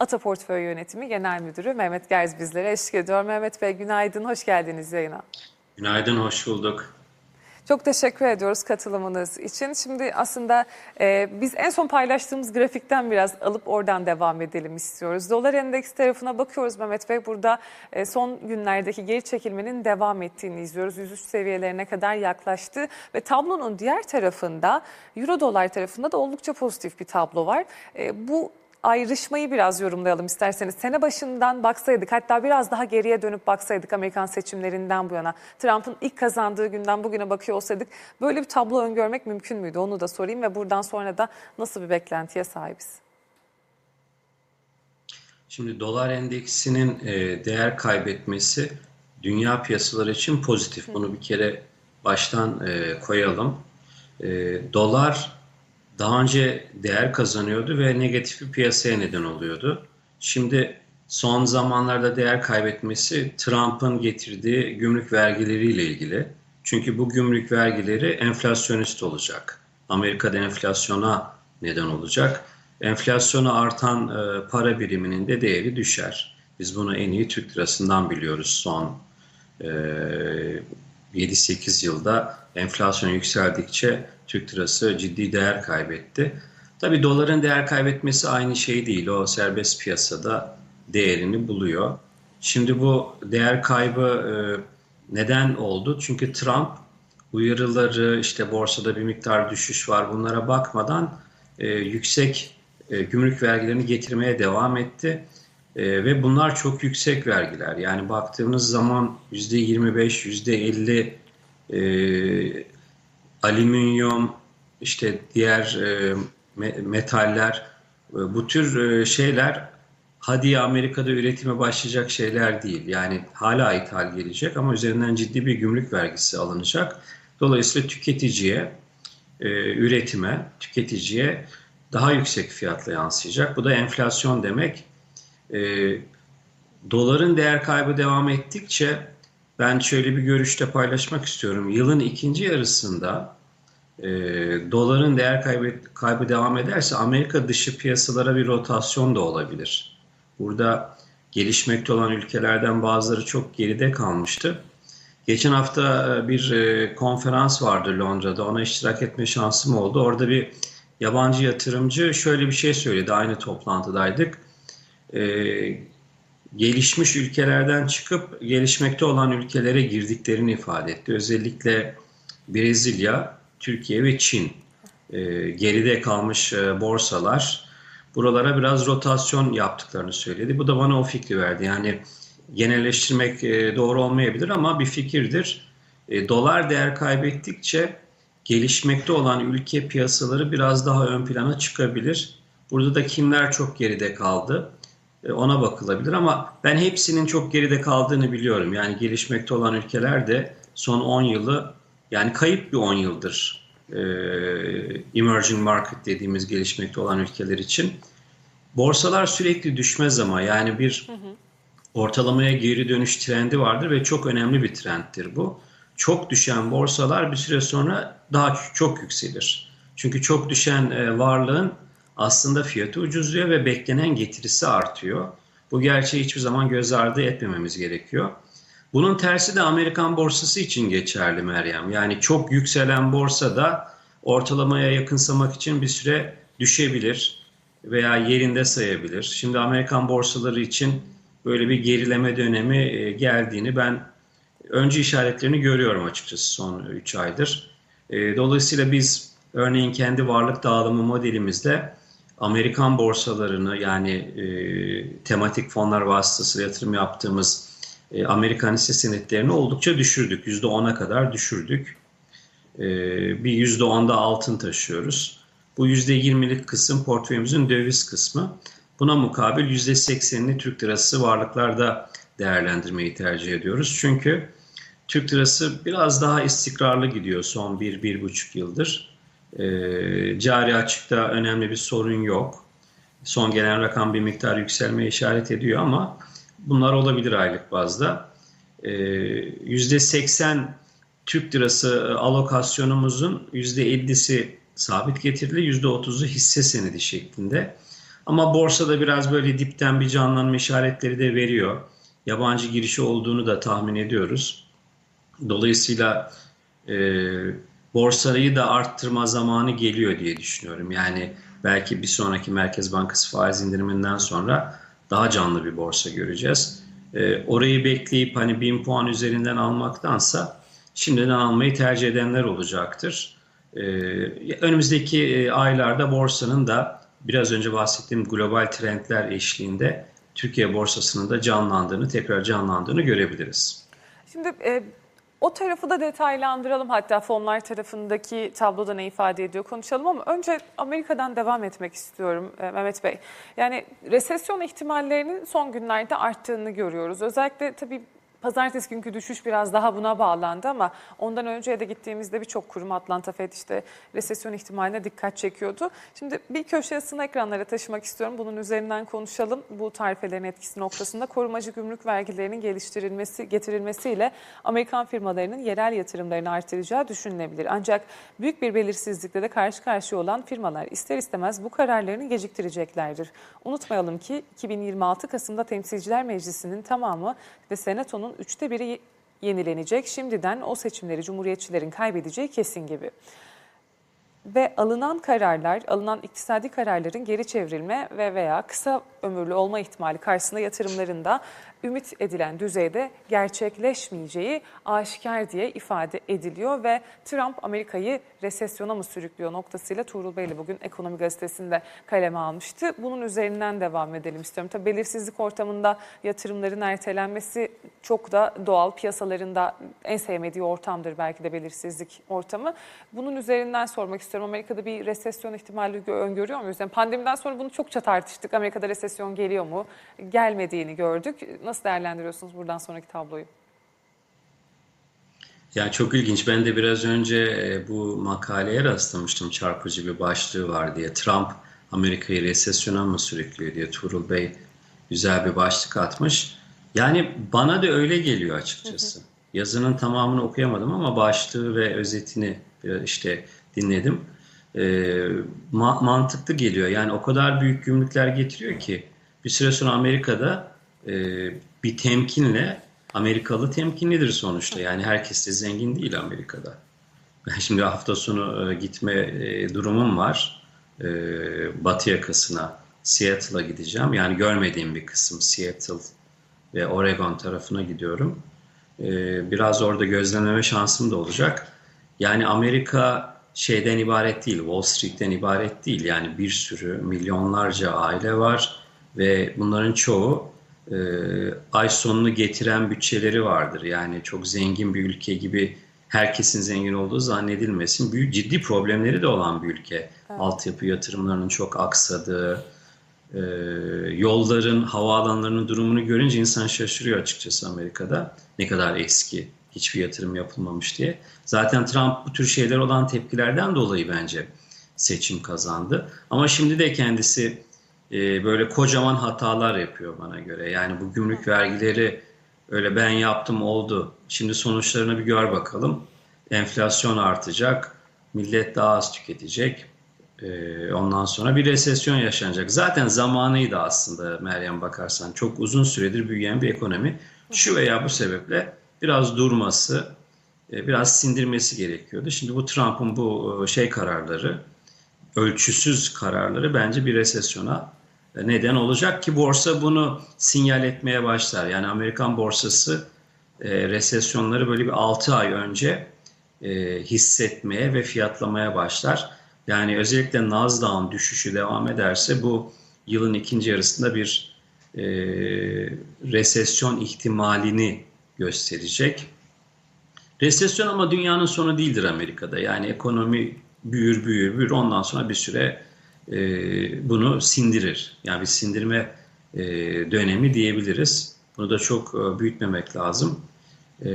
Ata Portföy Yönetimi Genel Müdürü Mehmet Gerz bizlere eşlik ediyor. Mehmet Bey günaydın, hoş geldiniz yayına. Günaydın, hoş bulduk. Çok teşekkür ediyoruz katılımınız için. Şimdi aslında e, biz en son paylaştığımız grafikten biraz alıp oradan devam edelim istiyoruz. Dolar endeks tarafına bakıyoruz Mehmet Bey. Burada e, son günlerdeki geri çekilmenin devam ettiğini izliyoruz. 103 seviyelerine kadar yaklaştı ve tablonun diğer tarafında Euro dolar tarafında da oldukça pozitif bir tablo var. E, bu ayrışmayı biraz yorumlayalım isterseniz. Sene başından baksaydık hatta biraz daha geriye dönüp baksaydık Amerikan seçimlerinden bu yana. Trump'ın ilk kazandığı günden bugüne bakıyor olsaydık böyle bir tablo öngörmek mümkün müydü? Onu da sorayım ve buradan sonra da nasıl bir beklentiye sahibiz? Şimdi dolar endeksinin e, değer kaybetmesi dünya piyasaları için pozitif. Bunu bir kere baştan e, koyalım. E, dolar daha önce değer kazanıyordu ve negatif bir piyasaya neden oluyordu. Şimdi son zamanlarda değer kaybetmesi Trump'ın getirdiği gümrük vergileriyle ilgili. Çünkü bu gümrük vergileri enflasyonist olacak. Amerika'da enflasyona neden olacak. Enflasyonu artan e, para biriminin de değeri düşer. Biz bunu en iyi Türk lirasından biliyoruz son e, 7-8 yılda enflasyon yükseldikçe Türk lirası ciddi değer kaybetti. Tabi doların değer kaybetmesi aynı şey değil. O serbest piyasada değerini buluyor. Şimdi bu değer kaybı e, neden oldu? Çünkü Trump uyarıları işte borsada bir miktar düşüş var bunlara bakmadan e, yüksek e, gümrük vergilerini getirmeye devam etti. E, ve bunlar çok yüksek vergiler. Yani baktığımız zaman %25, %50 e, alüminyum, işte diğer e, metaller, e, bu tür e, şeyler hadi Amerika'da üretime başlayacak şeyler değil. Yani hala ithal gelecek ama üzerinden ciddi bir gümrük vergisi alınacak. Dolayısıyla tüketiciye, e, üretime, tüketiciye daha yüksek fiyatla yansıyacak. Bu da enflasyon demek. E, doların değer kaybı devam ettikçe ben şöyle bir görüşte paylaşmak istiyorum. Yılın ikinci yarısında e, doların değer kaybı, kaybı devam ederse Amerika dışı piyasalara bir rotasyon da olabilir. Burada gelişmekte olan ülkelerden bazıları çok geride kalmıştı. Geçen hafta e, bir e, konferans vardı Londra'da. Ona iştirak etme şansım oldu. Orada bir yabancı yatırımcı şöyle bir şey söyledi. Aynı toplantıdaydık. Ee, gelişmiş ülkelerden çıkıp gelişmekte olan ülkelere girdiklerini ifade etti. Özellikle Brezilya, Türkiye ve Çin e, geride kalmış e, borsalar buralara biraz rotasyon yaptıklarını söyledi. Bu da bana o fikri verdi. Yani genelleştirmek e, doğru olmayabilir ama bir fikirdir. E, dolar değer kaybettikçe gelişmekte olan ülke piyasaları biraz daha ön plana çıkabilir. Burada da kimler çok geride kaldı? E, ona bakılabilir ama ben hepsinin çok geride kaldığını biliyorum. Yani gelişmekte olan ülkeler de son 10 yılı yani kayıp bir 10 yıldır e, emerging market dediğimiz gelişmekte olan ülkeler için. Borsalar sürekli düşmez ama yani bir ortalamaya geri dönüş trendi vardır ve çok önemli bir trendtir bu. Çok düşen borsalar bir süre sonra daha çok yükselir. Çünkü çok düşen e, varlığın aslında fiyatı ucuzluyor ve beklenen getirisi artıyor. Bu gerçeği hiçbir zaman göz ardı etmememiz gerekiyor. Bunun tersi de Amerikan borsası için geçerli Meryem. Yani çok yükselen borsa da ortalamaya yakınsamak için bir süre düşebilir veya yerinde sayabilir. Şimdi Amerikan borsaları için böyle bir gerileme dönemi e, geldiğini ben önce işaretlerini görüyorum açıkçası son 3 aydır. E, dolayısıyla biz örneğin kendi varlık dağılımı modelimizde Amerikan borsalarını yani e, tematik fonlar vasıtasıyla yatırım yaptığımız e, Amerikan hisse senetlerini oldukça düşürdük. %10'a kadar düşürdük. E, bir %10'da altın taşıyoruz. Bu %20'lik kısım portföyümüzün döviz kısmı. Buna mukabil %80'ini Türk lirası varlıklarda değerlendirmeyi tercih ediyoruz. Çünkü Türk lirası biraz daha istikrarlı gidiyor son 1-1,5 yıldır. E, cari açıkta önemli bir sorun yok. Son gelen rakam bir miktar yükselmeye işaret ediyor ama bunlar olabilir aylık bazda. E, %80 Türk lirası alokasyonumuzun %50'si sabit getirili, %30'u hisse senedi şeklinde. Ama borsada biraz böyle dipten bir canlanma işaretleri de veriyor. Yabancı girişi olduğunu da tahmin ediyoruz. Dolayısıyla e, borsayı da arttırma zamanı geliyor diye düşünüyorum. Yani belki bir sonraki Merkez Bankası faiz indiriminden sonra daha canlı bir borsa göreceğiz. E, orayı bekleyip hani 1000 puan üzerinden almaktansa şimdiden almayı tercih edenler olacaktır. E, önümüzdeki aylarda borsanın da biraz önce bahsettiğim global trendler eşliğinde Türkiye borsasının da canlandığını, tekrar canlandığını görebiliriz. Şimdi e, o tarafı da detaylandıralım. Hatta fonlar tarafındaki tabloda ne ifade ediyor konuşalım ama önce Amerika'dan devam etmek istiyorum e, Mehmet Bey. Yani resesyon ihtimallerinin son günlerde arttığını görüyoruz. Özellikle tabii Pazartesi günkü düşüş biraz daha buna bağlandı ama ondan önce de gittiğimizde birçok kurum Atlanta Fed işte resesyon ihtimaline dikkat çekiyordu. Şimdi bir köşe yazısını ekranlara taşımak istiyorum. Bunun üzerinden konuşalım. Bu tarifelerin etkisi noktasında korumacı gümrük vergilerinin geliştirilmesi, getirilmesiyle Amerikan firmalarının yerel yatırımlarını artıracağı düşünülebilir. Ancak büyük bir belirsizlikle de karşı karşıya olan firmalar ister istemez bu kararlarını geciktireceklerdir. Unutmayalım ki 2026 Kasım'da Temsilciler Meclisi'nin tamamı ve Senato'nun üçte biri yenilenecek. Şimdiden o seçimleri Cumhuriyetçilerin kaybedeceği kesin gibi. Ve alınan kararlar, alınan iktisadi kararların geri çevrilme ve veya kısa ömürlü olma ihtimali karşısında yatırımlarında ümit edilen düzeyde gerçekleşmeyeceği aşikar diye ifade ediliyor ve Trump Amerika'yı resesyona mı sürüklüyor noktasıyla Tuğrul Bey'le bugün Ekonomi Gazetesi'nde kaleme almıştı. Bunun üzerinden devam edelim istiyorum. Tabii belirsizlik ortamında yatırımların ertelenmesi çok da doğal piyasalarında en sevmediği ortamdır belki de belirsizlik ortamı. Bunun üzerinden sormak istiyorum. Amerika'da bir resesyon ihtimali öngörüyor muyuz? Yani pandemiden sonra bunu çokça tartıştık. Amerika'da resesyon geliyor mu? Gelmediğini gördük. Nasıl değerlendiriyorsunuz buradan sonraki tabloyu? Yani çok ilginç. Ben de biraz önce e, bu makaleye rastlamıştım. Çarpıcı bir başlığı var diye. Trump Amerika'yı resesyona mı sürüklüyor diye Tuğrul Bey güzel bir başlık atmış. Yani bana da öyle geliyor açıkçası. Hı hı. Yazının tamamını okuyamadım ama başlığı ve özetini işte dinledim. E, ma- mantıklı geliyor. Yani o kadar büyük gümrükler getiriyor ki bir süre sonra Amerika'da e, bir temkinle Amerikalı temkinlidir sonuçta. Yani herkes de zengin değil Amerika'da. Ben şimdi hafta sonu e, gitme e, durumum var. E, batı yakasına, Seattle'a gideceğim. Yani görmediğim bir kısım Seattle ve Oregon tarafına gidiyorum. E, biraz orada gözlemleme şansım da olacak. Yani Amerika şeyden ibaret değil, Wall Street'ten ibaret değil. Yani bir sürü milyonlarca aile var ve bunların çoğu e, ay sonunu getiren bütçeleri vardır. Yani çok zengin bir ülke gibi herkesin zengin olduğu zannedilmesin. Büyük ciddi problemleri de olan bir ülke. Evet. Altyapı yatırımlarının çok aksadığı, e, yolların, havaalanlarının durumunu görünce insan şaşırıyor açıkçası Amerika'da. Ne kadar eski, hiçbir yatırım yapılmamış diye. Zaten Trump bu tür şeyler olan tepkilerden dolayı bence seçim kazandı. Ama şimdi de kendisi e, böyle kocaman hatalar yapıyor bana göre. Yani bu gümrük vergileri öyle ben yaptım oldu. Şimdi sonuçlarını bir gör bakalım. Enflasyon artacak, millet daha az tüketecek. E, ondan sonra bir resesyon yaşanacak. Zaten zamanıydı aslında Meryem bakarsan. Çok uzun süredir büyüyen bir ekonomi. Şu veya bu sebeple biraz durması, e, biraz sindirmesi gerekiyordu. Şimdi bu Trump'ın bu e, şey kararları, ölçüsüz kararları bence bir resesyona neden olacak ki borsa bunu sinyal etmeye başlar. Yani Amerikan borsası e, resesyonları böyle bir 6 ay önce e, hissetmeye ve fiyatlamaya başlar. Yani özellikle Nasdaq'ın düşüşü devam ederse bu yılın ikinci yarısında bir e, resesyon ihtimalini gösterecek. Resesyon ama dünyanın sonu değildir Amerika'da. Yani ekonomi büyür büyür büyür ondan sonra bir süre e, bunu sindirir. Yani bir sindirme e, dönemi diyebiliriz. Bunu da çok e, büyütmemek lazım. E,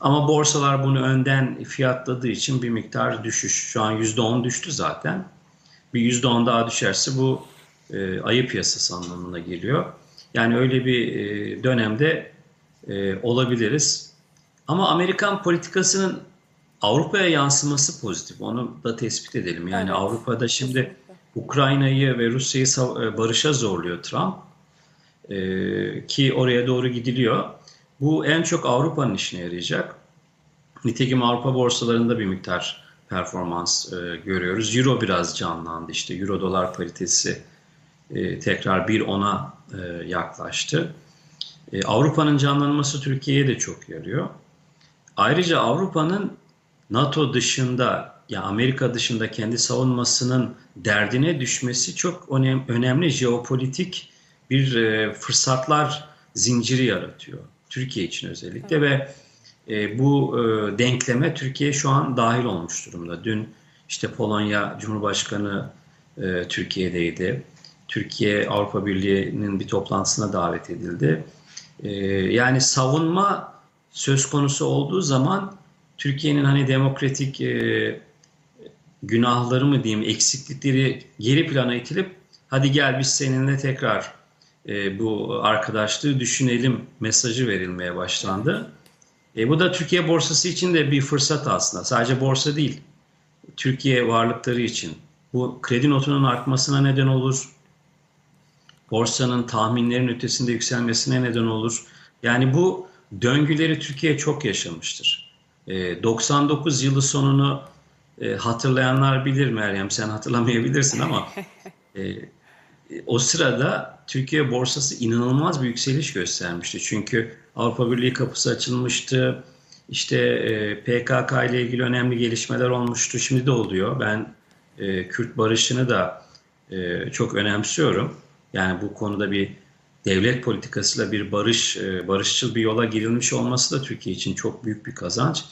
ama borsalar bunu önden fiyatladığı için bir miktar düşüş. Şu an %10 düştü zaten. Bir %10 daha düşerse bu e, ayı piyasası anlamına geliyor. Yani öyle bir e, dönemde e, olabiliriz. Ama Amerikan politikasının Avrupa'ya yansıması pozitif. Onu da tespit edelim. Yani evet. Avrupa'da şimdi Ukrayna'yı ve Rusya'yı e, barışa zorluyor Trump. E, ki oraya doğru gidiliyor. Bu en çok Avrupa'nın işine yarayacak. Nitekim Avrupa borsalarında bir miktar performans e, görüyoruz. Euro biraz canlandı işte. Euro dolar paritesi e, tekrar 1.10'a e, yaklaştı. E, Avrupa'nın canlanması Türkiye'ye de çok yarıyor. Ayrıca Avrupa'nın NATO dışında ya Amerika dışında kendi savunmasının derdine düşmesi çok önem, önemli jeopolitik bir e, fırsatlar zinciri yaratıyor. Türkiye için özellikle ve e, bu e, denkleme Türkiye şu an dahil olmuş durumda. Dün işte Polonya Cumhurbaşkanı e, Türkiye'deydi. Türkiye Avrupa Birliği'nin bir toplantısına davet edildi. E, yani savunma söz konusu olduğu zaman Türkiye'nin hani demokratik e, günahları mı diyeyim eksiklikleri geri plana itilip hadi gel biz seninle tekrar e, bu arkadaşlığı düşünelim mesajı verilmeye başlandı. E, bu da Türkiye borsası için de bir fırsat aslında. Sadece borsa değil. Türkiye varlıkları için. Bu kredi notunun artmasına neden olur. Borsanın tahminlerin ötesinde yükselmesine neden olur. Yani bu döngüleri Türkiye çok yaşamıştır. E, 99 yılı sonunu e, hatırlayanlar bilir Meryem sen hatırlamayabilirsin ama e, o sırada Türkiye borsası inanılmaz bir yükseliş göstermişti. Çünkü Avrupa Birliği kapısı açılmıştı. İşte e, PKK ile ilgili önemli gelişmeler olmuştu. Şimdi de oluyor. Ben e, Kürt barışını da e, çok önemsiyorum. Yani bu konuda bir devlet politikasıyla bir barış, e, barışçıl bir yola girilmiş olması da Türkiye için çok büyük bir kazanç.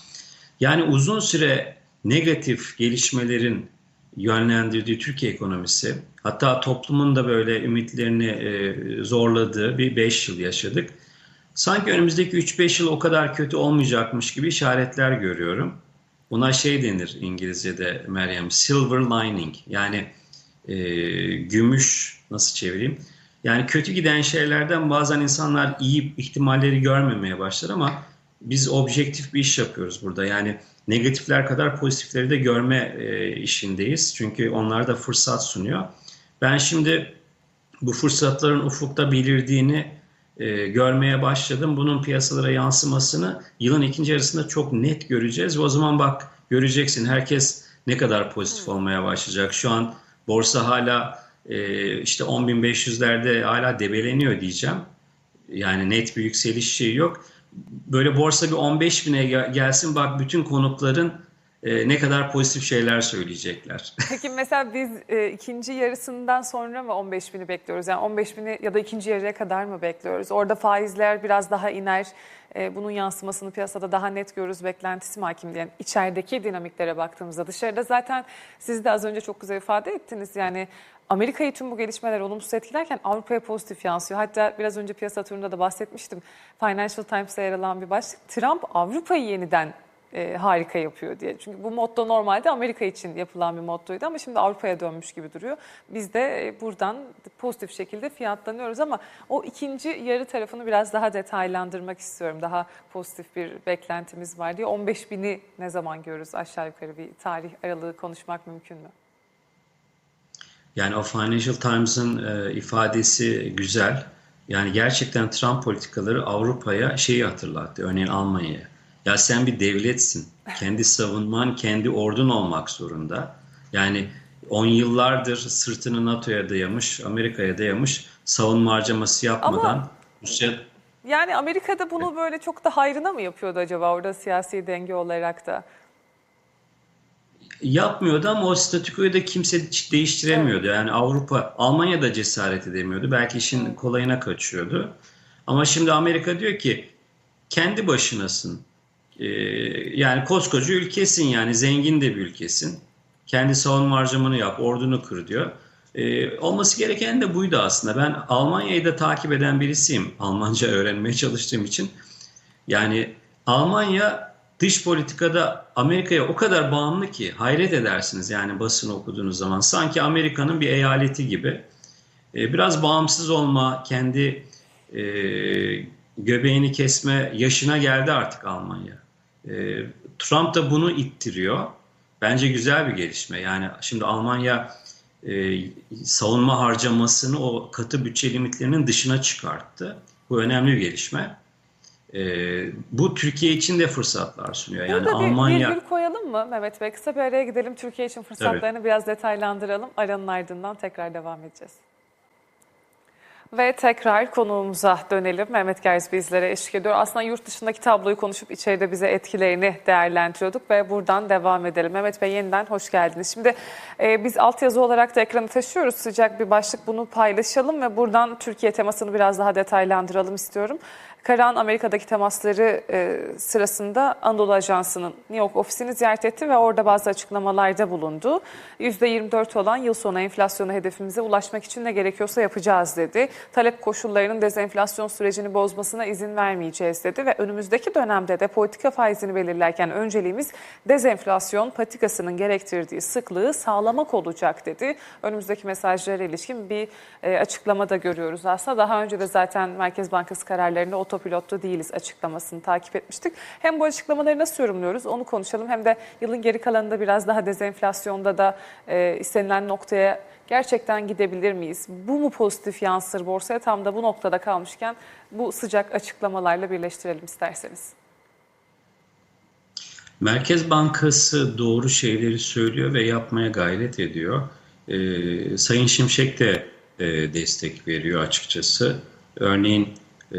Yani uzun süre negatif gelişmelerin yönlendirdiği Türkiye ekonomisi, hatta toplumun da böyle ümitlerini e, zorladığı bir 5 yıl yaşadık. Sanki önümüzdeki 3-5 yıl o kadar kötü olmayacakmış gibi işaretler görüyorum. Buna şey denir İngilizce'de Meryem, silver lining yani e, gümüş nasıl çevireyim? Yani kötü giden şeylerden bazen insanlar iyi ihtimalleri görmemeye başlar ama biz objektif bir iş yapıyoruz burada. Yani negatifler kadar pozitifleri de görme e, işindeyiz. Çünkü onlar da fırsat sunuyor. Ben şimdi bu fırsatların ufukta belirdiğini e, görmeye başladım. Bunun piyasalara yansımasını yılın ikinci yarısında çok net göreceğiz. Ve o zaman bak göreceksin herkes ne kadar pozitif olmaya başlayacak. Şu an borsa hala e, işte 10.500'lerde hala debeleniyor diyeceğim. Yani net bir yükseliş şeyi yok böyle borsa bir 15 bine gelsin bak bütün konukların e, ne kadar pozitif şeyler söyleyecekler. Peki mesela biz e, ikinci yarısından sonra mı 15 bini bekliyoruz? Yani 15 bini ya da ikinci yarıya kadar mı bekliyoruz? Orada faizler biraz daha iner. E, bunun yansımasını piyasada daha net görürüz beklentisi mi hakim diyen içerideki dinamiklere baktığımızda dışarıda zaten siz de az önce çok güzel ifade ettiniz. Yani Amerika'yı tüm bu gelişmeler olumsuz etkilerken Avrupa'ya pozitif yansıyor. Hatta biraz önce piyasa turunda da bahsetmiştim. Financial Times'ta yer alan bir başlık. Trump Avrupa'yı yeniden e, harika yapıyor diye. Çünkü bu motto normalde Amerika için yapılan bir mottoydu ama şimdi Avrupa'ya dönmüş gibi duruyor. Biz de e, buradan pozitif şekilde fiyatlanıyoruz ama o ikinci yarı tarafını biraz daha detaylandırmak istiyorum. Daha pozitif bir beklentimiz var diye. 15 bini ne zaman görürüz aşağı yukarı bir tarih aralığı konuşmak mümkün mü? Yani o Financial Times'ın e, ifadesi güzel. Yani gerçekten Trump politikaları Avrupa'ya şeyi hatırlattı. Örneğin Almanya'ya. Ya sen bir devletsin. Kendi savunman, kendi ordun olmak zorunda. Yani on yıllardır sırtını NATO'ya dayamış, Amerika'ya dayamış savunma harcaması yapmadan Ama... Rusya yani Amerika'da bunu böyle çok da hayrına mı yapıyordu acaba orada siyasi denge olarak da? Yapmıyordu ama o statükoyu da kimse değiştiremiyordu. Yani Avrupa, Almanya da cesaret edemiyordu. Belki işin kolayına kaçıyordu. Ama şimdi Amerika diyor ki kendi başınasın. Ee, yani koskoca ülkesin yani zengin de bir ülkesin. Kendi savunma harcamanı yap, ordunu kur diyor. Ee, olması gereken de buydu aslında. Ben Almanya'yı da takip eden birisiyim. Almanca öğrenmeye çalıştığım için. Yani Almanya dış politikada Amerika'ya o kadar bağımlı ki hayret edersiniz yani basın okuduğunuz zaman. Sanki Amerika'nın bir eyaleti gibi. E, biraz bağımsız olma, kendi e, göbeğini kesme yaşına geldi artık Almanya. E, Trump da bunu ittiriyor. Bence güzel bir gelişme. Yani şimdi Almanya savunma harcamasını o katı bütçe limitlerinin dışına çıkarttı. Bu önemli bir gelişme. E, bu Türkiye için de fırsatlar sunuyor. Yani Burada bir Almanya virgül koyalım mı Mehmet Bey? Kısa bir araya gidelim. Türkiye için fırsatlarını biraz detaylandıralım. Aranın ardından tekrar devam edeceğiz. Ve tekrar konuğumuza dönelim. Mehmet Gerz bizlere eşlik ediyor. Aslında yurt dışındaki tabloyu konuşup içeride bize etkilerini değerlendiriyorduk ve buradan devam edelim. Mehmet Bey yeniden hoş geldiniz. Şimdi e, biz altyazı olarak da ekranı taşıyoruz. Sıcak bir başlık bunu paylaşalım ve buradan Türkiye temasını biraz daha detaylandıralım istiyorum. Karahan Amerika'daki temasları e, sırasında Anadolu Ajansı'nın New York ofisini ziyaret etti ve orada bazı açıklamalarda bulundu. %24 olan yıl sonu enflasyonu hedefimize ulaşmak için ne gerekiyorsa yapacağız dedi. Talep koşullarının dezenflasyon sürecini bozmasına izin vermeyeceğiz dedi ve önümüzdeki dönemde de politika faizini belirlerken önceliğimiz dezenflasyon patikasının gerektirdiği sıklığı sağlamak olacak dedi. Önümüzdeki mesajlara ilişkin bir e, açıklama da görüyoruz aslında. Daha önce de zaten Merkez Bankası kararlarında otopilotta değiliz açıklamasını takip etmiştik. Hem bu açıklamaları nasıl yorumluyoruz onu konuşalım hem de yılın geri kalanında biraz daha dezenflasyonda da e, istenilen noktaya gerçekten gidebilir miyiz? Bu mu pozitif yansır borsaya? Tam da bu noktada kalmışken bu sıcak açıklamalarla birleştirelim isterseniz. Merkez Bankası doğru şeyleri söylüyor ve yapmaya gayret ediyor. Ee, Sayın Şimşek de e, destek veriyor açıkçası. Örneğin e,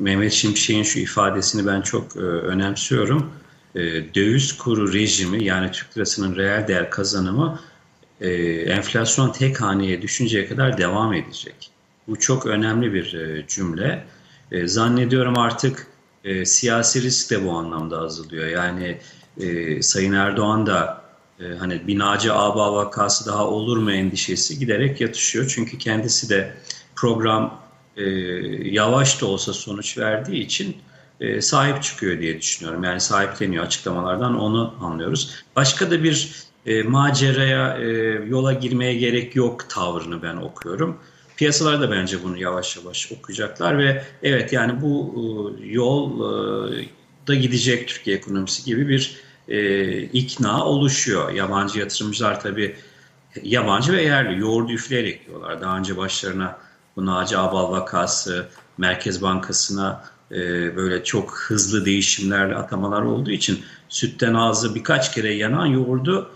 Mehmet Şimşek'in şu ifadesini ben çok e, önemsiyorum. E, döviz kuru rejimi yani Türk lirasının reel değer kazanımı e, enflasyon tek haneye düşünceye kadar devam edecek. Bu çok önemli bir e, cümle. E, zannediyorum artık e, siyasi risk de bu anlamda azalıyor. Yani e, Sayın Erdoğan da e, hani binacı aba vakası daha olur mu endişesi giderek yatışıyor. Çünkü kendisi de program e, yavaş da olsa sonuç verdiği için e, sahip çıkıyor diye düşünüyorum. Yani sahipleniyor açıklamalardan onu anlıyoruz. Başka da bir e, maceraya, e, yola girmeye gerek yok tavrını ben okuyorum. Piyasalar da bence bunu yavaş yavaş okuyacaklar ve evet yani bu e, yol e, da gidecek Türkiye ekonomisi gibi bir e, ikna oluşuyor. Yabancı yatırımcılar tabii yabancı ve yerli yoğurdu üfleyerek diyorlar. Daha önce başlarına bu Naci Abal vakası, Merkez Bankası'na e, böyle çok hızlı değişimlerle atamalar olduğu için sütten ağzı birkaç kere yanan yoğurdu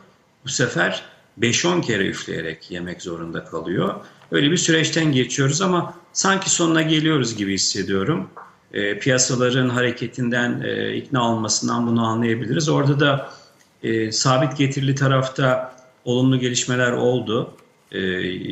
bu sefer 5-10 kere üfleyerek yemek zorunda kalıyor. Öyle bir süreçten geçiyoruz ama sanki sonuna geliyoruz gibi hissediyorum. E, piyasaların hareketinden, e, ikna olmasından bunu anlayabiliriz. Orada da e, sabit getirili tarafta olumlu gelişmeler oldu. E,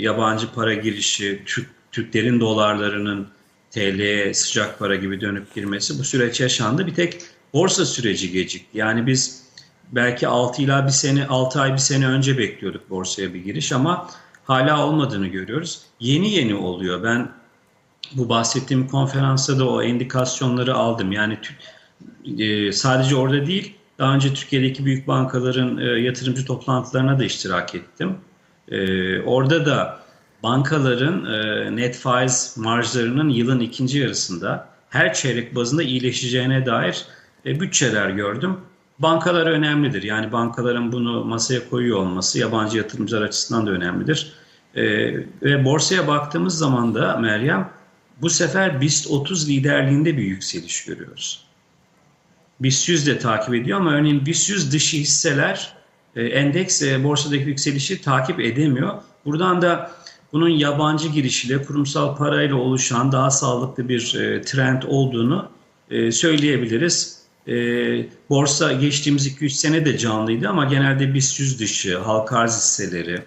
yabancı para girişi, Türk, Türklerin dolarlarının TL'ye sıcak para gibi dönüp girmesi bu süreç yaşandı. Bir tek borsa süreci gecikti. Yani biz belki 6 ila bir sene 6 ay bir sene önce bekliyorduk borsaya bir giriş ama hala olmadığını görüyoruz. Yeni yeni oluyor. Ben bu bahsettiğim konferansta da o indikasyonları aldım. Yani e, sadece orada değil, daha önce Türkiye'deki büyük bankaların e, yatırımcı toplantılarına da iştirak ettim. E, orada da bankaların net faiz marjlarının yılın ikinci yarısında her çeyrek bazında iyileşeceğine dair bütçeler gördüm. Bankalar önemlidir. Yani bankaların bunu masaya koyuyor olması yabancı yatırımcılar açısından da önemlidir. Ee, ve borsaya baktığımız zaman da Meryem bu sefer BIST 30 liderliğinde bir yükseliş görüyoruz. BIST 100 de takip ediyor ama örneğin BIST 100 dışı hisseler e, endeks e, borsadaki yükselişi takip edemiyor. Buradan da bunun yabancı girişiyle kurumsal parayla oluşan daha sağlıklı bir e, trend olduğunu e, söyleyebiliriz. E, borsa geçtiğimiz 2-3 sene de canlıydı ama genelde BIST 100 dışı, halka arz hisseleri,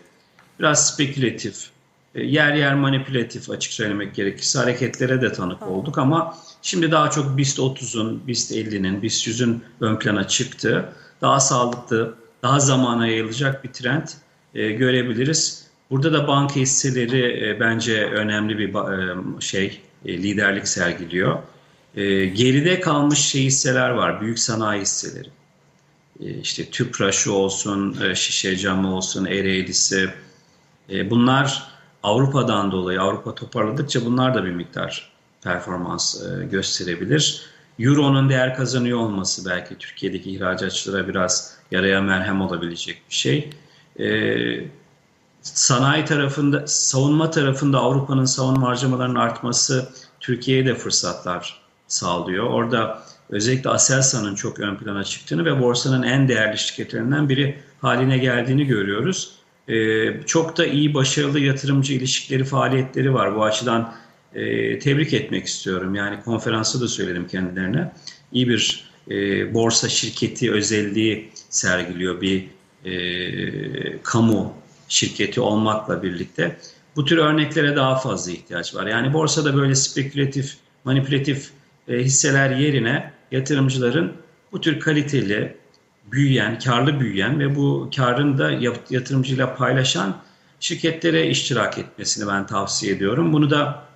biraz spekülatif, e, yer yer manipülatif açık söylemek gerekirse hareketlere de tanık olduk ama şimdi daha çok BIST 30'un, BIST 50'nin, BIST 100'ün ön plana çıktı. Daha sağlıklı, daha zamana yayılacak bir trend e, görebiliriz. Burada da banka hisseleri e, bence önemli bir e, şey, e, liderlik sergiliyor. Geride kalmış şey hisseler var, büyük sanayi hisseleri. E, işte Tüpraş'ı olsun, Şişe Camı olsun, Ereğlisi. Bunlar Avrupa'dan dolayı, Avrupa toparladıkça bunlar da bir miktar performans gösterebilir. Euro'nun değer kazanıyor olması belki Türkiye'deki ihracatçılara biraz yaraya merhem olabilecek bir şey. E, sanayi tarafında, savunma tarafında Avrupa'nın savunma harcamalarının artması Türkiye'ye de fırsatlar sağlıyor. Orada özellikle Aselsan'ın çok ön plana çıktığını ve borsanın en değerli şirketlerinden biri haline geldiğini görüyoruz. Ee, çok da iyi, başarılı yatırımcı ilişkileri, faaliyetleri var. Bu açıdan e, tebrik etmek istiyorum. Yani konferansta da söyledim kendilerine. İyi bir e, borsa şirketi özelliği sergiliyor bir e, kamu şirketi olmakla birlikte. Bu tür örneklere daha fazla ihtiyaç var. Yani borsada böyle spekülatif, manipülatif e, hisseler yerine yatırımcıların bu tür kaliteli, büyüyen, karlı büyüyen ve bu karın da yatırımcıyla paylaşan şirketlere iştirak etmesini ben tavsiye ediyorum. Bunu da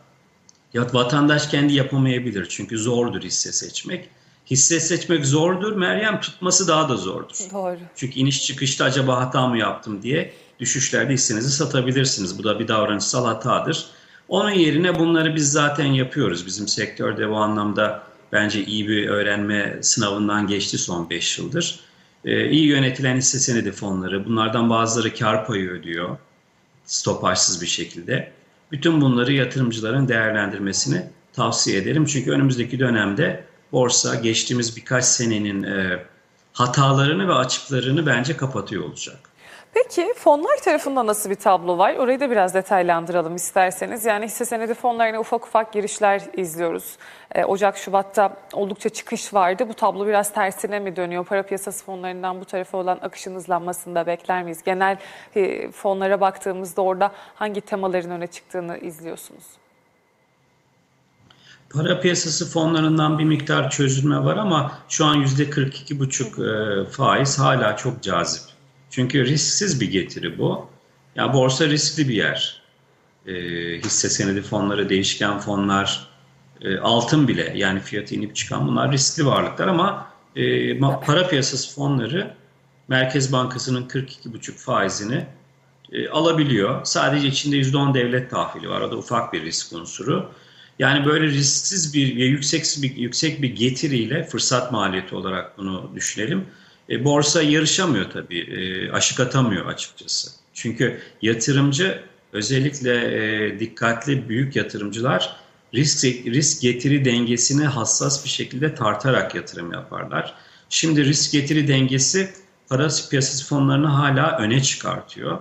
vatandaş kendi yapamayabilir çünkü zordur hisse seçmek. Hisse seçmek zordur, Meryem tutması daha da zordur. Doğru. Çünkü iniş çıkışta acaba hata mı yaptım diye düşüşlerde hissenizi satabilirsiniz. Bu da bir davranışsal hatadır. Onun yerine bunları biz zaten yapıyoruz. Bizim sektörde bu anlamda bence iyi bir öğrenme sınavından geçti son 5 yıldır. Ee, iyi yönetilen hisse senedi fonları, bunlardan bazıları kar payı ödüyor stopajsız bir şekilde. Bütün bunları yatırımcıların değerlendirmesini tavsiye ederim. Çünkü önümüzdeki dönemde borsa geçtiğimiz birkaç senenin e, hatalarını ve açıklarını bence kapatıyor olacak. Peki fonlar tarafında nasıl bir tablo var? Orayı da biraz detaylandıralım isterseniz. Yani hisse senedi fonlarına ufak ufak girişler izliyoruz. Ee, Ocak, Şubat'ta oldukça çıkış vardı. Bu tablo biraz tersine mi dönüyor? Para piyasası fonlarından bu tarafa olan akışın hızlanmasını da bekler miyiz? Genel e, fonlara baktığımızda orada hangi temaların öne çıktığını izliyorsunuz? Para piyasası fonlarından bir miktar çözülme var ama şu an %42,5 e, faiz hala çok cazip. Çünkü risksiz bir getiri bu. Ya borsa riskli bir yer. E, hisse senedi fonları, değişken fonlar, e, altın bile yani fiyatı inip çıkan bunlar riskli varlıklar ama e, para piyasası fonları Merkez Bankası'nın 42,5 faizini e, alabiliyor. Sadece içinde %10 devlet tahvili var. O da ufak bir risk unsuru. Yani böyle risksiz bir ve yüksek bir yüksek bir getiriyle fırsat maliyeti olarak bunu düşünelim. E, borsa yarışamıyor tabii, e, aşık atamıyor açıkçası. Çünkü yatırımcı özellikle e, dikkatli büyük yatırımcılar risk risk getiri dengesini hassas bir şekilde tartarak yatırım yaparlar. Şimdi risk getiri dengesi para piyasası fonlarını hala öne çıkartıyor.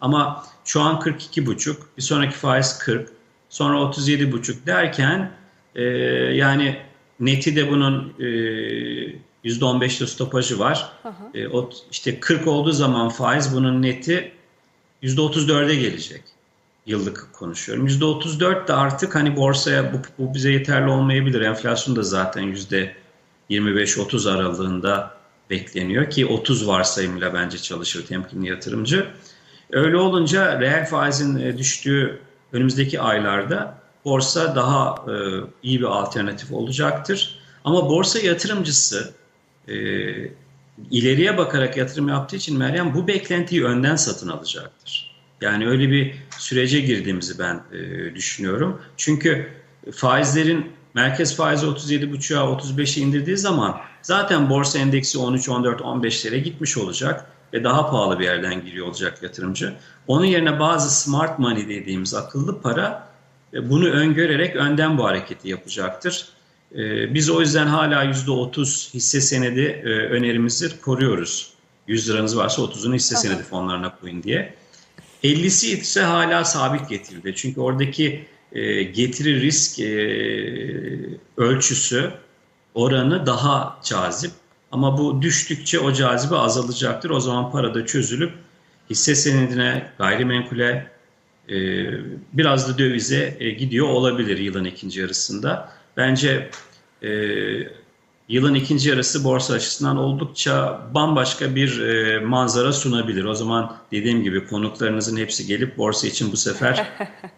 Ama şu an 42,5, bir sonraki faiz 40, sonra 37,5 derken e, yani neti de bunun e, %15'te stopajı var. E, o, işte 40 olduğu zaman faiz bunun neti %34'e gelecek. Yıllık konuşuyorum. %34 de artık hani borsaya bu, bu bize yeterli olmayabilir. Enflasyon da zaten %25-30 aralığında bekleniyor ki 30 varsayımıyla bence çalışır temkinli yatırımcı. Öyle olunca reel faizin e, düştüğü önümüzdeki aylarda borsa daha e, iyi bir alternatif olacaktır. Ama borsa yatırımcısı e, ileriye bakarak yatırım yaptığı için Meryem bu beklentiyi önden satın alacaktır. Yani öyle bir sürece girdiğimizi ben e, düşünüyorum. Çünkü faizlerin merkez faizi 37,5'a 35'e indirdiği zaman zaten borsa endeksi 13, 14, 15'lere gitmiş olacak ve daha pahalı bir yerden giriyor olacak yatırımcı. Onun yerine bazı smart money dediğimiz akıllı para e, bunu öngörerek önden bu hareketi yapacaktır. E, biz o yüzden hala %30 hisse senedi e, önerimizi koruyoruz. 100 liranız varsa 30'unu hisse tamam. senedi fonlarına koyun diye. 50'si ise hala sabit getiride. Çünkü oradaki getiri risk ölçüsü oranı daha cazip. Ama bu düştükçe o cazibe azalacaktır. O zaman para da çözülüp hisse senedine, gayrimenkule, e, biraz da dövize e, gidiyor olabilir yılın ikinci yarısında. Bence e, yılın ikinci yarısı borsa açısından oldukça bambaşka bir e, manzara sunabilir. O zaman dediğim gibi konuklarınızın hepsi gelip borsa için bu sefer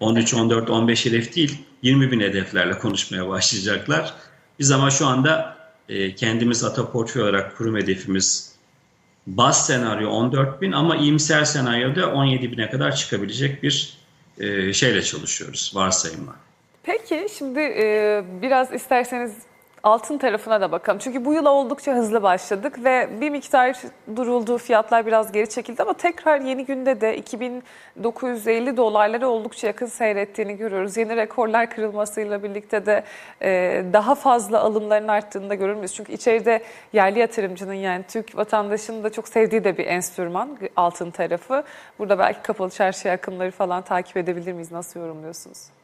13, 14, 15 hedef değil 20 bin hedeflerle konuşmaya başlayacaklar. Biz ama şu anda e, kendimiz ata portföy olarak kurum hedefimiz baz senaryo 14 bin ama iyimser senaryoda 17 bine kadar çıkabilecek bir e, şeyle çalışıyoruz, varsayımla. Peki şimdi e, biraz isterseniz altın tarafına da bakalım. Çünkü bu yıla oldukça hızlı başladık ve bir miktar duruldu, fiyatlar biraz geri çekildi ama tekrar yeni günde de 2950 dolarlara oldukça yakın seyrettiğini görüyoruz. Yeni rekorlar kırılmasıyla birlikte de e, daha fazla alımların arttığını da görürüz. Çünkü içeride yerli yatırımcının yani Türk vatandaşının da çok sevdiği de bir enstrüman altın tarafı. Burada belki kapalı çarşı akımları falan takip edebilir miyiz? Nasıl yorumluyorsunuz?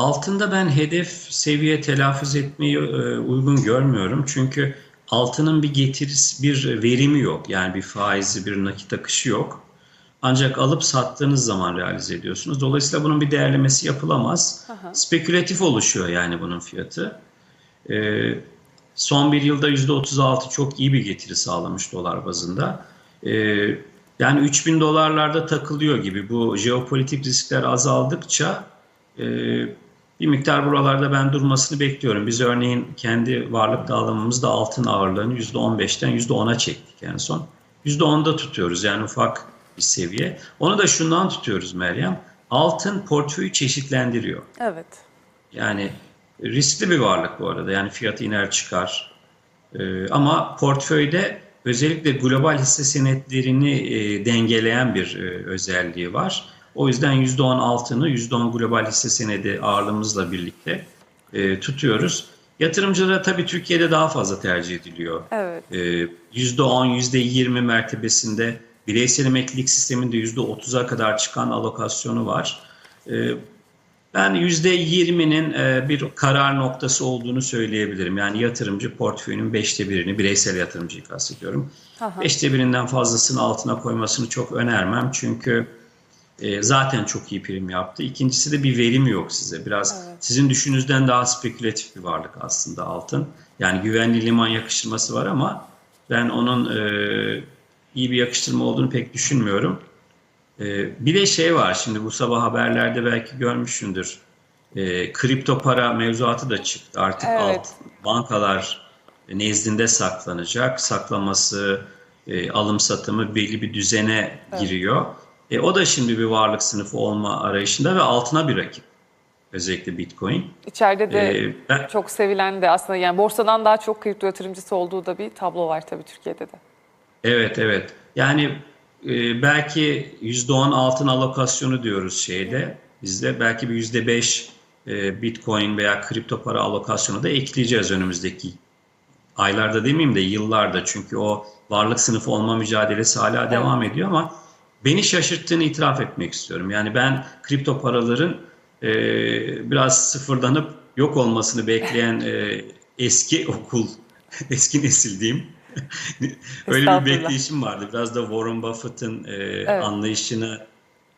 Altında ben hedef seviye telaffuz etmeyi e, uygun görmüyorum. Çünkü altının bir getirisi, bir verimi yok. Yani bir faizi, bir nakit akışı yok. Ancak alıp sattığınız zaman realize ediyorsunuz. Dolayısıyla bunun bir değerlemesi yapılamaz. Spekülatif oluşuyor yani bunun fiyatı. E, son bir yılda %36 çok iyi bir getiri sağlamış dolar bazında. E, yani 3000 dolarlarda takılıyor gibi. Bu jeopolitik riskler azaldıkça e, bir miktar buralarda ben durmasını bekliyorum. Biz örneğin kendi varlık dağılımımızda altın ağırlığını %15'ten %10'a çektik en son. %10'da tutuyoruz yani ufak bir seviye. Onu da şundan tutuyoruz Meryem. Altın portföyü çeşitlendiriyor. Evet. Yani riskli bir varlık bu arada. Yani fiyatı iner çıkar. Ee, ama portföyde özellikle global hisse senetlerini e, dengeleyen bir e, özelliği var. O yüzden %10 altını, %10 global hisse senedi ağırlığımızla birlikte e, tutuyoruz. Yatırımcılara tabii Türkiye'de daha fazla tercih ediliyor. Evet. E, %10, %20 mertebesinde bireysel emeklilik sisteminde %30'a kadar çıkan alokasyonu var. E, ben %20'nin e, bir karar noktası olduğunu söyleyebilirim. Yani yatırımcı portföyünün beşte birini, bireysel yatırımcıyı kastediyorum. Aha. Beşte birinden fazlasını altına koymasını çok önermem. Çünkü e, zaten çok iyi prim yaptı. İkincisi de bir verim yok size. Biraz sizin düşününüzden daha spekülatif bir varlık aslında altın. Yani güvenli liman yakıştırması var ama ben onun e, iyi bir yakıştırma olduğunu pek düşünmüyorum. E, bir de şey var şimdi bu sabah haberlerde belki görmüşsündür. E, kripto para mevzuatı da çıktı. Artık Evet. alt bankalar nezdinde saklanacak. Saklaması, e, alım satımı belli bir düzene giriyor. E, o da şimdi bir varlık sınıfı olma arayışında ve altına bir rakip. Özellikle Bitcoin. İçeride de E, ben- çok sevilen de aslında yani borsadan daha çok kripto yatırımcısı olduğu da bir tablo var tabii Türkiye'de de. Evet evet. Yani e, belki %10 altın alokasyonu diyoruz şeyde bizde. Belki bir %5 e, Bitcoin veya kripto para alokasyonu da ekleyeceğiz önümüzdeki aylarda demeyeyim de yıllarda. Çünkü o varlık sınıfı olma mücadelesi hala devam ediyor ama beni şaşırttığını itiraf etmek istiyorum. Yani ben kripto paraların e, biraz sıfırlanıp yok olmasını bekleyen e, eski okul, eski nesil diyeyim. Öyle bir bekleyişim vardı. Biraz da Warren Buffett'ın e, anlayışını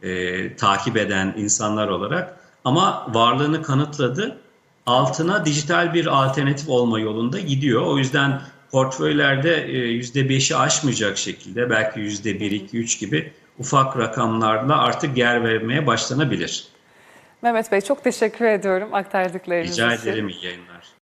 e, takip eden insanlar olarak. Ama varlığını kanıtladı. Altına dijital bir alternatif olma yolunda gidiyor. O yüzden portföylerde e, %5'i aşmayacak şekilde belki %1, 2, 3 gibi ufak rakamlarla artık yer vermeye başlanabilir. Mehmet Bey çok teşekkür ediyorum aktardıklarınız Rica için. ederim iyi yayınlar.